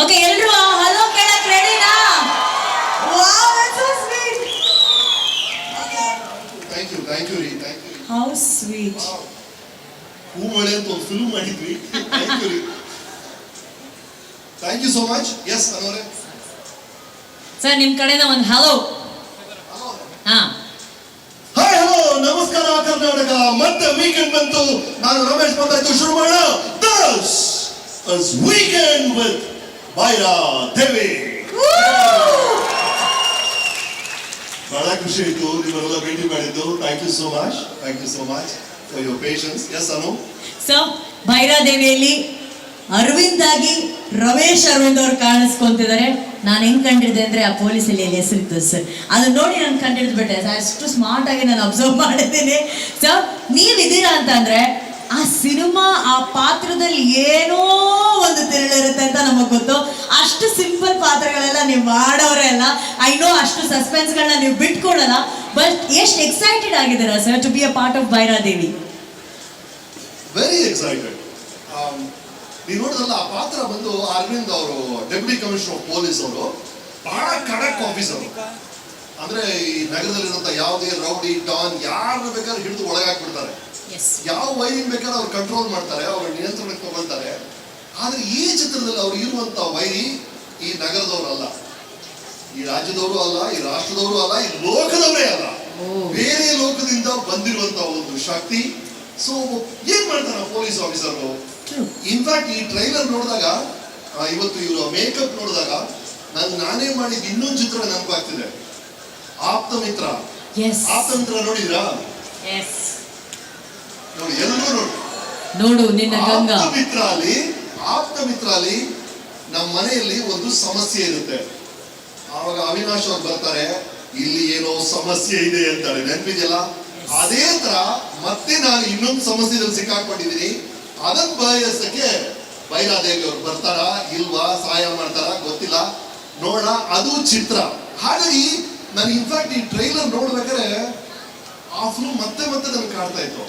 Okay ಎಲ್ರು hello ಕೇಳಕ್ ರೆಡಿನಾ. ಥ್ಯಾಂಕ್ ಯು ಥ್ಯಾಂಕ್ ಯು ರೀ ಥ್ಯಾಂಕ್ ಯು ಹೌ ಸ್ವೀಟ್ ಹೂ ಮಳೆ ಅಂತ ಒಂದು ಫಿಲ್ಮ್ ಮಾಡಿದ್ವಿ. ಥ್ಯಾಂಕ್ ಯು ರೀ ಥ್ಯಾಂಕ್ ಯು ಸೋ ಮಚ್ ಎಸ್ ಅನ್ನೋರೆ ಸರ್ ನಿಮ್ಮ ಕಡೆಯಿಂದ ಒಂದು ಹಲೋ ಹಾ. ಹಾಯ್ ಹಲೋ ನಮಸ್ಕಾರ ಕರ್ನಾಟಕ. ಮತ್ತೆ ವೀಕೆಂಡ್ ಬಂತು. ನಾನು ರಮೇಶ್ ಬಂದಾಯ್ತು ಶುರು ಮಾಡೋಣ ದಸ್ ವೀಕೆಂಡ್ ವಿತ್ ಬೈರಾ ದೇವಿ ಬಹಳ ಖುಷಿ ಆಯ್ತು. ನಿಮ್ಮನ್ನೆಲ್ಲ ಭೇಟಿ ಮಾಡಿದ್ದು. Thank you so much thank you so much for your patience yes Anu so ಭೈರಾದೇವಿಯಲ್ಲಿ Aravind ಆಗಿ ರಮೇಶ್ ಅರವಿಂದ್ ಅವ್ರು ಕಾಣಿಸ್ಕೊಂತಿದ್ದಾರೆ. ನಾನು ಹೆಂಗ್ ಕಂಡಿದ್ದೆ ಅಂದ್ರೆ ಆ ಪೊಲೀಸ್ ಅಲ್ಲಿ ಹೆಸರಿತ್ತು ಸರ್? ಅದನ್ನ ನೋಡಿ ನಾನು ಕಂಡಿಡ್ದು ಬಿಟ್ಟೆ ಅಷ್ಟು ಸ್ಮಾರ್ಟ್ ಆಗಿ ನಾನು ಅಬ್ಸರ್ವ್ ಮಾಡಿದ್ದೀನಿ. ಸೊ ನೀವಿದ್ದೀರಾ ಅಂತಂದ್ರೆ ಆ ಸಿನಿಮಾ ಆ ಪಾತ್ರದಲ್ಲಿ ಏನೋ ಒಂದು ತಿರುಳಿರುತ್ತೆ ಅಂತ ನಮಗ್ ಗೊತ್ತು. ಅಷ್ಟು ಸಿಂಪಲ್ ಪಾತ್ರಗಳೆಲ್ಲ ನೀವು ಮಾಡೋರೇ ಅಲ್ಲ. ಐ ನೋ ಅಷ್ಟು ಸಸ್ಪೆನ್ಸ್ಗಳನ್ನ ನೀವು ಬಿಟ್ಕೊಡಲ್ಲ. ಬಟ್ ಎಷ್ಟು ಎಕ್ಸೈಟೆಡ್ ಆಗಿದ್ದೀರಾ sir to be a part of Bhairadevi very excited ನೀವು ನೋಡಿದ್ರಲ್ಲ ಆ ಪಾತ್ರ ಬಂದು ಅರವಿಂದ್ ಅವರು ಡೆಪ್ಯೂಟಿ ಕಮಿಷನರ್ ಆಫ್ ಪೊಲೀಸ್ ಅವರು ಬಹಳ ಆಫೀಸ್ ಆಫೀಸರ್ ಅಂದ್ರೆ ಈ ನಗರದಲ್ಲಿರುವಂತ ಯಾವುದೇ ರೌಡಿ ಡಾನ್ ಯಾರು ಬೇಕಾದ್ರೂ ಹಿಡಿದು ಒಳಗಾಕ್ಬಿಡ್ತಾರೆ. ಯಾವ ವೈರಿನ್ ಬೇಕಾದ್ರೆ ಅವ್ರು ಕಂಟ್ರೋಲ್ ಮಾಡ್ತಾರೆ ಅವ್ರ ನಿಯಂತ್ರಣಕ್ಕೆ ತಗೊಳ್ತಾರೆ. ಆದ್ರೆ ಈ ಚಿತ್ರದಲ್ಲಿ ಅವ್ರು ಇರುವಂತ ವೈರಿ ಈ ನಗರದವರು ಅಲ್ಲ ಈ ರಾಜ್ಯದವರು ಅಲ್ಲ ಈ ರಾಷ್ಟ್ರದವರು ಅಲ್ಲ ಈ ಲೋಕದವರೇ ಅಲ್ಲ. ಬೇರೆ ಲೋಕದಿಂದ ಬಂದಿರುವಂತ ಒಂದು ಶಕ್ತಿ. ಸೊ ಏನ್ ಮಾಡ್ತಾರ ಪೊಲೀಸ್ ಆಫೀಸರ್ ಇನ್ಫ್ಯಾಕ್ಟ್ ಈ ಟ್ರೈಲರ್ ನೋಡಿದಾಗ ಇವತ್ತು ಇವರು ಮೇಕಪ್ ನೋಡಿದಾಗ ನಾನು ನಾನೇ ಮಾಡಿದ ಇನ್ನೊಂದು ಚಿತ್ರ ನೆನಪಾಗ್ತಿದೆ. ಆಪ್ತ ಮಿತ್ರ ಆಪ್ತ ಮಿತ್ರ ನೋಡಿದ್ರಾ ನೋಡಿ ಎಲ್ಲರೂ ನೋಡು. ನಿನ್ನ ಗಂಗಾ. ಮಿತ್ರಾಲಿ ಮಿತ್ರ ಅಲ್ಲಿ ಆಪ್ತ ಮಿತ್ರ ಅಲ್ಲಿ ನಮ್ಮ ಮನೆಯಲ್ಲಿ ಒಂದು ಸಮಸ್ಯೆ ಇರುತ್ತೆ. ಆವಾಗ ಅವಿನಾಶ್ ಅವ್ರು ಬರ್ತಾರೆ ಇಲ್ಲಿ ಏನೋ ಸಮಸ್ಯೆ ಇದೆ ಅಂತಾರೆ. ನೆನಪಿದೆಯಲ್ಲ? ಅದೇ ತರ ಮತ್ತೆ ನಾನು ಇನ್ನೊಂದು ಸಮಸ್ಯೆದಲ್ಲಿ ಸಿಕ್ಕಾಕೊಂಡಿದ್ದೀನಿ. ಅದನ್ನ ಬಯಸಕ್ಕೆ ಬೈರಾದೇವಿ ಅವ್ರು ಬರ್ತಾರಾ ಇಲ್ವಾ ಸಹಾಯ ಮಾಡ್ತಾರಾ ಗೊತ್ತಿಲ್ಲ. ನೋಡ ಅದು ಚಿತ್ರ. ಹಾಗಾಗಿ ನಾನು ಇನ್ಫ್ಯಾಕ್ಟ್ ಈ ಟ್ರೈಲರ್ ನೋಡ್ಬೇಕಾದ್ರೆ ಆ ಫಿಲ್ಮ್ ಮತ್ತೆ ಮತ್ತೆ ನನ್ಗೆ ಕಾಡ್ತಾ ಇತ್ತು.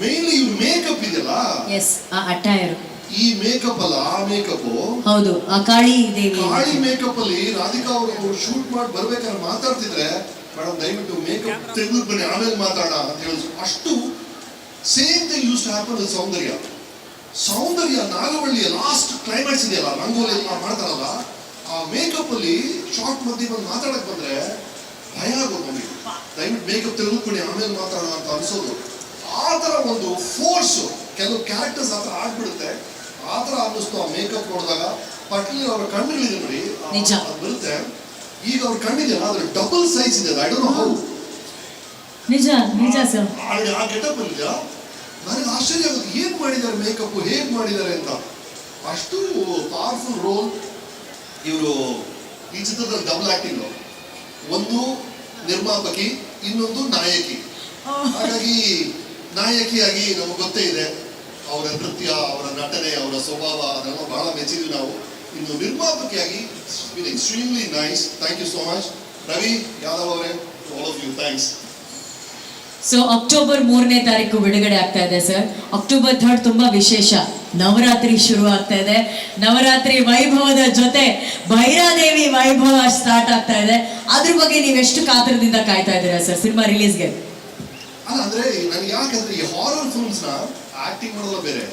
ಮೇನ್ಲಿ ಇವ್ರ ಮೇಕಪ್ ಇದೆಯಲ್ಲ? ಎಸ್ ಆ ಅಟ್ಟಾಯರು ಈ ಮೇಕಪ್ ಅಲ್ಲ ಆ ಮೇಕಪ್ ಹೌದು ಆ ಕಾಳಿ ದೇವಿ ಕಾಳಿ ಮೇಕಪ್ ಅಲ್ಲಿ ರಾಧಿಕಾ ಅವರು ಶೂಟ್ ಮಾಡಿ ಬರ್ಬೇಕಾದ್ರೆ ಮಾತಾಡ್ತಿದ್ರೆ ಮೇಡಮ್ ದಯವಿಟ್ಟು ಮೇಕಪ್ ತೆಗೆದು ಬನ್ನಿ ಆಮೇಲೆ ಮಾತಾಡ ಅಂತ ಹೇಳಿದ್ರು ಅಷ್ಟು same thing use to happen Soundarya. Soundarya ನಾಗವಳ್ಳಿಯ last climax ಇದೆಯಲ್ಲ ರಂಗೋಲಿ ಎಲ್ಲ ಮಾಡ್ತಾರಲ್ಲ ಆ ಮೇಕಪ್ ಅಲ್ಲಿ ಶಾರ್ಟ್ ಮಧ್ಯೆ ಬಂದು ಮಾತಾಡಕ್ ಬಂದ್ರೆ ಭಯ ಆಗೋದು ನಮಗೆ. ದಯವಿಟ್ಟು ಮೇಕಪ್ ತೆಗೆದುಕೊಂಡು ಆಮೇಲೆ ಮಾತಾಡೋಣ ಅಂತ ಅನ್ಸೋದು. ಒಂದು ಫೋರ್ಸು ಕೆಲವು ಕ್ಯಾರೆಕ್ಟರ್ಸ್ ಆ ಥರ ಆಗ್ಬಿಡುತ್ತೆ. ಆ ಥರ ಅನ್ನಿಸ್ತು ಆ ಮೇಕಪ್ ನೋಡಿದಾಗ ಪಟ್ಲಿ ಅವರ ಕಣ್ಣುಗಳಿದೆ ನೋಡಿ ನಿಜ. ಅದು ಬರುತ್ತೆ. ಈಗ ಅವ್ರ ಕಣ್ಣಿದೆ ಅದ್ರ ಡಬಲ್ ಸೈಜ್ ಇದೆ ಐ ಡೋಂಟ್ ನೋ ಹೌ ನಿಜ ನಿಜ ಸರ್ ಆ- ಆ ಗೆಟಪ್ ಇದೆಯಾ? ನನಗೆ ಆಶ್ಚರ್ಯ ಆಗುತ್ತೆ ಏನ್ ಮಾಡಿದ್ದಾರೆ ಮೇಕಪ್ ಹೇಗ್ ಮಾಡಿದ್ದಾರೆ ಅಂತ. ಅಷ್ಟು ಪವರ್ಫುಲ್ ರೋಲ್ ಇವರು ಈ ಚಿತ್ರದಲ್ಲಿ ಡಬಲ್ ಆಕ್ಟಿಂಗ್ ಒಂದು ನಿರ್ಮಾಪಕಿ ಇನ್ನೊಂದು ನಾಯಕಿ. ಹಾಗಾಗಿ ನಾಯಕಿಯಾಗಿ ನಮಗೆ ಗೊತ್ತೇ ಇದೆ, ಅವರ ನೃತ್ಯ, ಅವರ ನಟನೆ, ಅವರ ಸ್ವಭಾವ, ಅದೆಲ್ಲ ಬಹಳ ಮೆಚ್ಚಿದ್ವಿ ನಾವು. ಇನ್ನು ನಿರ್ಮಾಪಕಿಯಾಗಿ extremely nice thank you so much Ravi Yadav ಅವರೇ all of you thanks so October ಮೂರನೇ ತಾರೀಕು ಬಿಡುಗಡೆ ಆಗ್ತಾ ಇದೆ ಸರ್ ಅಕ್ಟೋಬರ್ ಥರ್ಡ್ ತುಂಬಾ ವಿಶೇಷ. ನವರಾತ್ರಿ ಶುರು ಆಗ್ತಾ ಇದೆ. ನವರಾತ್ರಿ ವೈಭವದ ಜೊತೆ ಭೈರಾದೇವಿ ವೈಭವ ಸ್ಟಾರ್ಟ್ ಆಗ್ತಾ ಇದೆ. ಅದ್ರ ಬಗ್ಗೆ ನೀವು ಎಷ್ಟು ಕಾತರದಿಂದ ಕಾಯ್ತಾ ಇದ್ದೀರಾ ಸರ್ ಸಿನಿಮಾ ರಿಲೀಸ್ಗೆ ಅಲ್ಲ ಅಂದ್ರೆ ನನ್ಗೆ ಯಾಕಂದ್ರೆ ಈ ಹಾರರ್ ಫಿಲ್ಮ್ಸ್ನ ಆಕ್ಟಿಂಗ್ ಮಾಡೋಲ್ಲ ಬೇರೆ.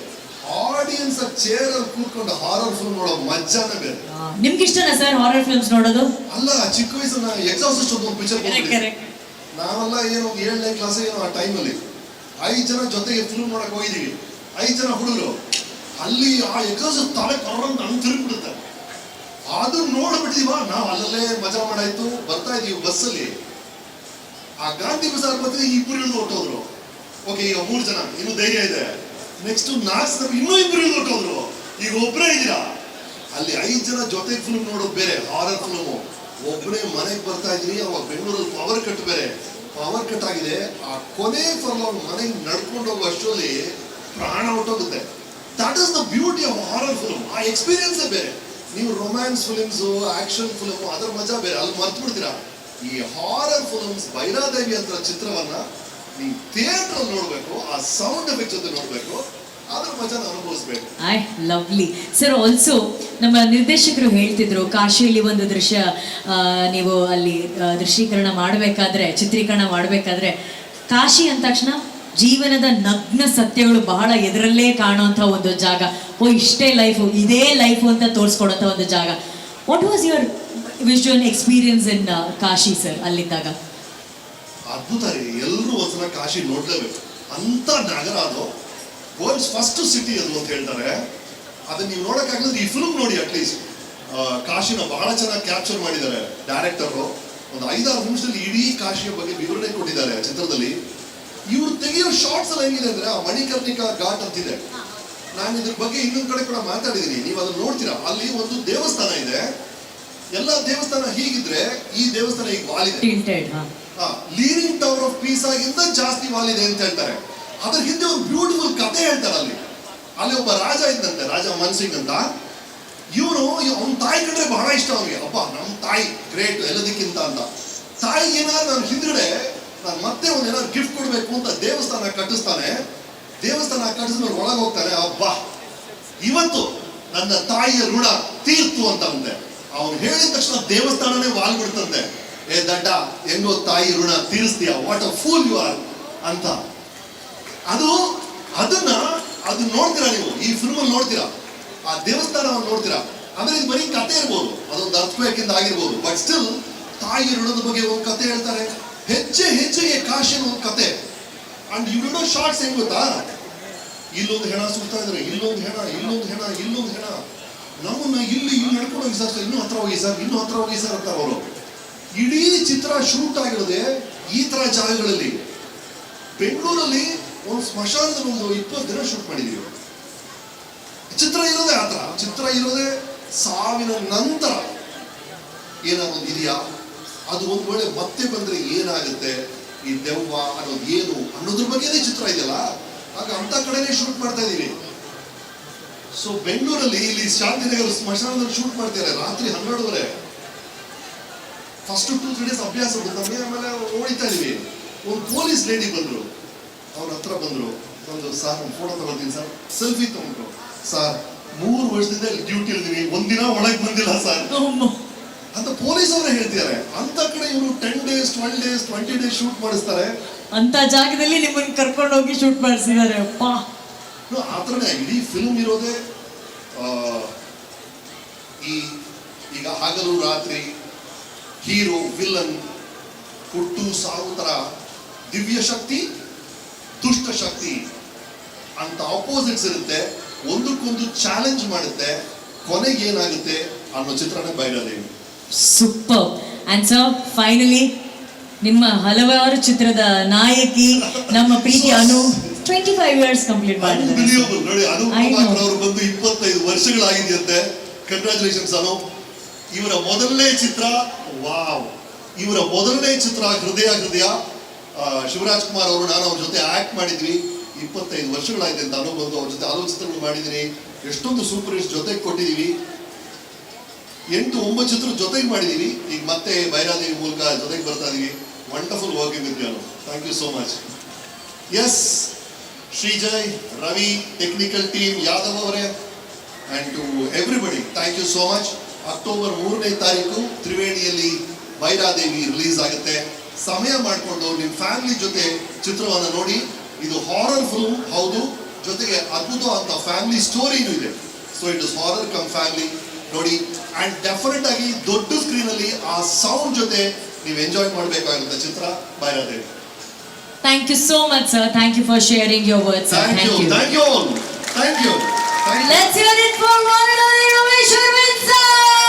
ಆಡಿಯನ್ಸ್ ಚೇರ್ ಅಲ್ಲಿ ಕೂತ್ಕೊಂಡು ಹಾರರ್ ಫಿಲ್ಮ್ ನೋಡೋ ಮಜಾನೇ ಬೇರೆ. ನಿಮ್ಗೆ ಇಷ್ಟನಾ ಸರ್ ಹಾರರ್ ಫಿಲ್ಮ್ಸ್ ನೋಡೋದು? ಅಲ್ಲ ಚಿಕ್ಕ ವಯಸ್ಸನ್ನ ಎಕ್ಸಾಸ್ಟ್ ಒಂದು ಪಿಕ್ಚರ್ ನಾವೆಲ್ಲ ಏನು ಏಳನೇ ಕ್ಲಾಸ್ ಏನು ಆ ಟೈಮಲ್ಲಿ ಐದು ಜನ ಜೊತೆಗೆ ಫಿಲ್ಮ್ ನೋಡಕ್ ಹೋಗಿದೀವಿ ಐದು ಜನ ಹುಡುಗರು. ಅಲ್ಲಿ ಆ ಎಕ್ಸಾಸ್ಟ್ ತಲೆ ಕರ್ರಂಗ್ ಹಂಗ್ ತಿರುಗ್ಬಿಡುತ್ತೆ. ಅದು ನೋಡ್ಬಿಟ್ಟಿದೀವ ನಾವು ಅಲ್ಲಲ್ಲೇ ಮಜಾ ಮಾಡಾಯ್ತು. ಬರ್ತಾ ಇದೀವಿ ಬಸ್ಸಲ್ಲಿ. ಆ ಗಾಂಧಿ ಬಜಾರ್ ಈ ಇಬ್ಬರು ಇಳಿದು ಹೊಟ್ಟೋದ್ರು ಓಕೆ ಈಗ ಮೂರು ಜನ, ಇನ್ನು ಧೈರ್ಯ ಇದೆ. ನೆಕ್ಸ್ಟ್ ನಾಲ್ಕು ಜನ, ಇನ್ನೂ ಇಬ್ಬರು ಇಳಿದು ಹೊಟ್ಟೋದ್ರು ಈಗ ಒಬ್ಬರೇ ಇದ್ದೀರಾ. ಅಲ್ಲಿ ಐದು ಜನ ಜೊತೆ ಫಿಲ್ಮ್ ನೋಡೋದು ಬೇರೆ ಹಾರರ್ ಫಿಲ್ಮ್ ಒಬ್ಬನೇ ಮನೆಗೆ ಬರ್ತಾ ಇದೀನಿ ಅವಾಗ ಬೆಂಗಳೂರಲ್ಲಿ ಪವರ್ ಕಟ್ ಬೇರೆ. ಪವರ್ ಕಟ್ ಆಗಿದೆ. ಆ ಕೊನೆ ಫಲ್ ಮನೆಗೆ ನಡ್ಕೊಂಡು ಹೋಗೋ ಅಷ್ಟರಲ್ಲಿ ಪ್ರಾಣ ಹೊಟ್ಟೋಗುತ್ತೆ. That is the beauty of horror film ಆ ಎಕ್ಸ್ಪೀರಿಯನ್ಸ್ ಬೇರೆ. ನೀವು ರೊಮ್ಯಾನ್ಸ್ ಫಿಲಿಮ್ಸು ಆಕ್ಷನ್ ಫಿಲ್ಮ್ ಅದರ ಮಜಾ ಬೇರೆ. ಅಲ್ಲಿ ಮರ್ತು ಬಿಡ್ತೀರಾ ಈ ಹಾರರ್ ಫಿಲ್ಮ್ಸ್ ಬೈರಾದೇವಿ ಅಂತ ಚಿತ್ರವನ್ನ ನೀವು ಥಿಯೇಟರ್ ನೋಡಬೇಕು, ಆ ಸೌಂಡ್ ಎಫೆಕ್ಟ್ ಜೊತೆ ನೋಡಬೇಕು ಐ ಲವ್ಲಿ ಸರ್ ಆಲ್ಸೋ ನಮ್ಮ ನಿರ್ದೇಶಕರು ಹೇಳ್ತಿದ್ರು, ಕಾಶಿಯಲ್ಲಿ ಒಂದು ದೃಶ್ಯ ನೀವು ಅಲ್ಲಿ ದೃಶ್ಯೀಕರಣ ಮಾಡಬೇಕಾದ್ರೆ, ಚಿತ್ರೀಕರಣ ಮಾಡಬೇಕಾದ್ರೆ, ಕಾಶಿ ಅಂದ ತಕ್ಷಣ ಜೀವನದ ನಗ್ನ ಸತ್ಯಗಳು ಬಹಳ ಎದುರಲ್ಲೇ ಕಾಣುವಂಥ ಒಂದು ಜಾಗ. ಓ, ಇಷ್ಟೇ ಲೈಫು ಇದೇ ಲೈಫು ಅಂತ ತೋರಿಸ್ಕೊಡೋಂಥ ಒಂದು ಜಾಗ. What was your visual experience in Kashi sir ಅಲ್ಲಿದ್ದಾಗ. ಅದ್ಭುತ ರೀ. ಎಲ್ಲರೂ ಒಂದ್ಸಲ ಕಾಶಿ ನೋಡ್ಲೇಬೇಕು. ಅಂತ ನಗರ ಅದು ವರ್ಲ್ಡ್ಸ್ ಫಸ್ಟ್ ಸಿಟಿ ಅದು ಅಂತ ಹೇಳ್ತಾರೆ. ಅದನ್ನ ನೀವು ನೋಡೋಕ್ಕಾಗಲ್ಲ ಈ ಫಿಲ್ಮ್ ನೋಡಿ ಅಟ್ಲೀಸ್ಟ್ ಕಾಶಿನ ಬಹಳ ಚೆನ್ನಾಗಿ ಕ್ಯಾಪ್ಚರ್ ಮಾಡಿದ್ದಾರೆ ಡೈರೆಕ್ಟರ್ ಒಂದು ಐದಾರು ನಿಮಿಷದಲ್ಲಿ ಇಡೀ ಕಾಶಿಯ ಬಗ್ಗೆ ವಿವರಣೆ ಕೊಟ್ಟಿದ್ದಾರೆ ಚಿತ್ರದಲ್ಲಿ. ಇವ್ರು ತೆಗೆಯೋ ಶಾರ್ಟ್ಸ್ ಎಲ್ಲ ಹೆಂಗಿದೆ ಅಂದ್ರೆ ಆ ಮಣಿಕರ್ಣಿಕಾ ಘಾಟ್ ಅಂತಿದೆ. ನಾನು ಇದ್ರ ಬಗ್ಗೆ ಇನ್ನೊಂದ್ ಕಡೆ ಕೂಡ ಮಾತಾಡಿದೀನಿ. ನೀವು ಅದನ್ನ ನೋಡ್ತೀರಾ? ಅಲ್ಲಿ ಒಂದು ದೇವಸ್ಥಾನ ಇದೆ. ಎಲ್ಲ ದೇವಸ್ಥಾನ ಹೀಗಿದ್ರೆ ಈ ದೇವಸ್ಥಾನ ಈಗ ವಾಲಿದೆ. ಲೀರಿಂಗ್ ಟವರ್ ಆಫ್ ಪೀಸ್ ಆಗಿಂದ ಜಾಸ್ತಿ ವಾಲಿದೆ ಅಂತ ಹೇಳ್ತಾರೆ. ಅದ್ರ ಹಿಂದೆ ಒಂದು ಬ್ಯೂಟಿಫುಲ್ ಕತೆ ಹೇಳ್ತಾರೆ ಅಲ್ಲಿ. ಅಲ್ಲಿ ಒಬ್ಬ ರಾಜ ಇದ್ದಂತೆ ರಾಜ ಮನ್ಸಿಂಗ್ ಅಂತ ಇವನು ಅವನ ತಾಯಿ ಕಂಡ್ರೆ ಬಹಳ ಇಷ್ಟ ಅವನಿಗೆ. ಅಪ್ಪ ನಮ್ಮ ತಾಯಿ ಗ್ರೇಟ್ ಎಲ್ಲದಕ್ಕಿಂತ ಅಂತ. ತಾಯಿ ಏನಾದ್ರು ನಾನು ಹಿಂದ್ಗಡೆ ನಾನು ಮತ್ತೆ ಒಂದು ಏನಾದ್ರು ಗಿಫ್ಟ್ ಕೊಡಬೇಕು ಅಂತ ದೇವಸ್ಥಾನ ಕಟ್ಟಿಸ್ತಾನೆ. ದೇವಸ್ಥಾನ ಕಟ್ಟಿಸ್ಮೇಲೆ ಒಳಗೆ ಹೋಗ್ತಾನೆ ಅಬ್ಬಾ ಇವತ್ತು ನನ್ನ ತಾಯಿಯ ಋಣ ತೀರ್ತು ಅಂತ ಅಂತೆ ಅವನು ಹೇಳಿದ ತಕ್ಷಣ ದೇವಸ್ಥಾನನೇ ವಾಲ್ಬಿಡ್ತಂತೆ ಏ, ದಡ್ಡ ಹೆಂಗೋ ತಾಯಿ, ಋಣ ತೀರಿಸ್ತೀಯ? What a fool you are ಅಂತ. ಅದು, ಅದನ್ನ, ಅದು ನೋಡ್ತೀರಾ ನೀವು? ಈ ಫಿಲ್ಮ್ ಅಲ್ಲಿ ನೋಡ್ತೀರಾ? ಆ ದೇವಸ್ಥಾನವನ್ನು ನೋಡ್ತೀರಾ? ಆಮೇಲೆ ಇದು ಬರೀ ಕತೆ ಇರ್ಬೋದು. ಅದೊಂದು ಅರ್ಥಬೇಕಿಂದ ಆಗಿರ್ಬೋದು. ಬಟ್ ಸ್ಟಿಲ್ ತಾಯಿ ಋಣದ ಬಗ್ಗೆ ಒಂದು ಕತೆ ಹೇಳ್ತಾರೆ. ಹೆಜ್ಜೆ, ಹೆಜ್ಜೆಗೆ ಕಾಶಿನ ಒಂದು ಕತೆ. ಅಂಡ್ ಯು ನೋ ಶಾರ್ಟ್ಸ್ ಹೆಂಗ್ ಗೊತ್ತಾ? ಇಲ್ಲೊಂದು ಹೆಣ ಸುತ್ತಾ ಇದ್ರೆ. ಇಲ್ಲೊಂದು ಹೆಣ ಇಲ್ಲೊಂದು ಹೆಣ ಇಲ್ಲೊಂದು ಹೆಣ. ನಮ್ಮನ್ನ ಇಲ್ಲಿ ಇಲ್ಲಿ ನಡ್ಕೊಂಡು ಹೋಗಿ ಸರ್ ಇನ್ನೂ ಹತ್ರ ಹೋಗಿ ಸರ್, ಇನ್ನೂ ಹತ್ರ ಹೋಗಿ ಸರ್ ಅಂತ ಅವರು. ಇಡೀ ಚಿತ್ರ ಶೂಟ್ ಆಗಿರೋದೆ ಈ ತರ ಜಾಗಗಳಲ್ಲಿ. ಬೆಂಗಳೂರಲ್ಲಿ ಒಂದು ಸ್ಮಶಾನದಲ್ಲಿ ಒಂದು ಇಪ್ಪತ್ತು ದಿನ ಶೂಟ್ ಮಾಡಿದೀವಿ. ಚಿತ್ರ ಇರೋದೇ ಆ ಥರ ಚಿತ್ರ ಇರೋದೇ ಸಾವಿನ ನಂತರ ಏನಾದ್ರು ಇದೆಯಾ? ಅದು ಒಂದು ವೇಳೆ ಮತ್ತೆ ಬಂದ್ರೆ ಏನಾಗುತ್ತೆ? ಈ ದೆವ್ವ ಅನ್ನೋದು ಏನು ಅನ್ನೋದ್ರ ಬಗ್ಗೆನೇ ಚಿತ್ರ ಇದೆಯಲ್ಲ? ಆಗ ಅಂತ ಕಡೆನೇ ಶೂಟ್ ಮಾಡ್ತಾ ಇದೀವಿ. ಸೊ ಬೆಂಗಳೂರಲ್ಲಿ ಇಲ್ಲಿ ಶಾಂತಿನಗರ ಸ್ಮಶಾನದಲ್ಲಿ ಶೂಟ್ ಮಾಡ್ತಾರೆ ರಾತ್ರಿ ಹನ್ನೆರಡುವರೆ. ಫಸ್ಟ್ ಟೂ ತ್ರೀ ಡೇಸ್ ಅಭ್ಯಾಸ ನಮಗೆ ಆಮೇಲೆ ಓಡಿತಾ ಇದೀವಿ ಒಂದು ಪೊಲೀಸ್ ಲೇಡಿ ಬಂದ್ರು. ಅವ್ರ ಹತ್ರ ಬಂದ್ರು. ಒಂದು ಸರ್ ಒಂದು ಫೋಟೋ ತಗೊಳ್ತೀನಿ ಸರ್. ಸೆಲ್ಫಿ ತಗೊಂಡ್ರು ಸರ್ ಮೂರು ವರ್ಷದಿಂದ ಡ್ಯೂಟಿ ಇರ್ತೀವಿ ಒಂದಿನ ಒಳಗೆ ಬಂದಿಲ್ಲ ಸರ್. ಅಂತ ಪೊಲೀಸ್ ಅವರೇ ಹೇಳ್ತಿದ್ದಾರೆ. ಅಂತ ಕಡೆ ಇವರು ten days twelve days twenty days shoot ಮಾಡಿಸ್ತಾರೆ. ಅಂತ ಜಾಗದಲ್ಲಿ ನಿಮ್ಮನ್ನು ಕರ್ಕೊಂಡು ಹೋಗಿ ಶೂಟ್ ಮಾಡಿಸಿದ್ದಾರೆ ಆ ಥರನೇ ಇಡೀ ಫಿಲ್ಮ್ ಇರೋದೇ ಈ ಈಗ ಹಗಲು ರಾತ್ರಿ ಹೀರೋ ವಿಲನ್ ಹುಟ್ಟು ಸಾವು ಥರ ದಿವ್ಯ ಶಕ್ತಿ ದುಷ್ಟ ಶಕ್ತಿ ಅಂತ ಆಪೋಸಿಟ್ಸ್ ಇರುತ್ತೆ, ಒಂದಕ್ಕೊಂದು ಚಾಲೆಂಜ್ ಮಾಡುತ್ತೆ, ಕೊನೆಗೆ ಏನಾಗುತ್ತೆ ಅನ್ನೋ ಚಿತ್ರಣ ಬಯಲದೇವಿ ಸೂಪರ್ ಅಂಡ್ ಫೈನಲಿ ನಿಮ್ಮ ಹಲವಾರು ಚಿತ್ರದ ನಾಯಕಿ, ನಮ್ಮ ಪ್ರೀತಿ Anu. Twenty five years complete ಮಾಡಿದ್ದಾರೆ ನೋಡಿ ಅನು I know. ಪ್ರಭಾಕರ್ ಅವರು ಬಂದು ಇಪ್ಪತ್ತೈದು ವರ್ಷಗಳಾಗಿದೆಯಂತೆ. ಕಂಗ್ರಾಚುಲೇಷನ್ಸ್ ಅನು. ಇವರ ಮೊದಲನೇ ಚಿತ್ರ ವಾವ್. ಇವರ ಮೊದಲನೇ ಚಿತ್ರ ಹೃದಯ ಹೃದಯ. ಆ, ಶಿವರಾಜ್ ಕುಮಾರ್ ಅವರು ನಾನು ಅವ್ರ ಜೊತೆ ಆಕ್ಟ್ ಮಾಡಿದ್ವಿ. ಇಪ್ಪತ್ತೈದು ವರ್ಷಗಳಾಗಿದೆ ಅಂತ ಅನು ಬಂದು ಅವ್ರ ಜೊತೆ ಹಲವು ಚಿತ್ರಗಳು ಮಾಡಿದ್ದೀನಿ. ಎಷ್ಟೊಂದು ಸೂಪರ್ ಹಿಟ್ಸ್ ಜೊತೆಗೆ ಕೊಟ್ಟಿದ್ದೀವಿ ಎಂಟು ಒಂಬತ್ತು ಚಿತ್ರ ಜೊತೆಗೆ ಮಾಡಿದ್ದೀವಿ ಈಗ ಮತ್ತೆ ಬೈರಾದೇವಿ ಮೂಲಕ ಜೊತೆಗೆ ಬರ್ತಾ ಇದೀವಿ. Wonderful working with thank you so much S Shrijay, Ravi technical team Yadav ಅವರೇ. And to everybody thank you so much October ಮೂರನೇ ತಾರೀಕು ತ್ರಿವೇಣಿಯಲ್ಲಿ ಭೈರಾದೇವಿ ರಿಲೀಸ್ ಆಗುತ್ತೆ. ಸಮಯ ಮಾಡಿಕೊಂಡು ನಿಮ್ಮ ಫ್ಯಾಮಿಲಿ ಜೊತೆ ಚಿತ್ರವನ್ನು ನೋಡಿ. ಇದು ಹಾರರ್ ಫಿಲ್ಮ್ ಹೌದು. ಜೊತೆಗೆ ಅದ್ಭುತವಾದಂಥ ಫ್ಯಾಮಿಲಿ ಸ್ಟೋರಿನೂ ಇದೆ. So it is horror cum family ನೋಡಿ ಆ್ಯಂಡ್ ಡೆಫಿನೆಟ್ ಆಗಿ ದೊಡ್ಡ ಸ್ಕ್ರೀನಲ್ಲಿ ಆ ಸೌಂಡ್ ಜೊತೆ ನೀವು ಎಂಜಾಯ್ ಮಾಡಬೇಕಾಗಿರುತ್ತೆ ಚಿತ್ರ Thank you so much, sir. Thank you for sharing your words, sir. Thank, thank you. Thank you all. Thank you. Thank you. Let's hear it for one another innovation, sir.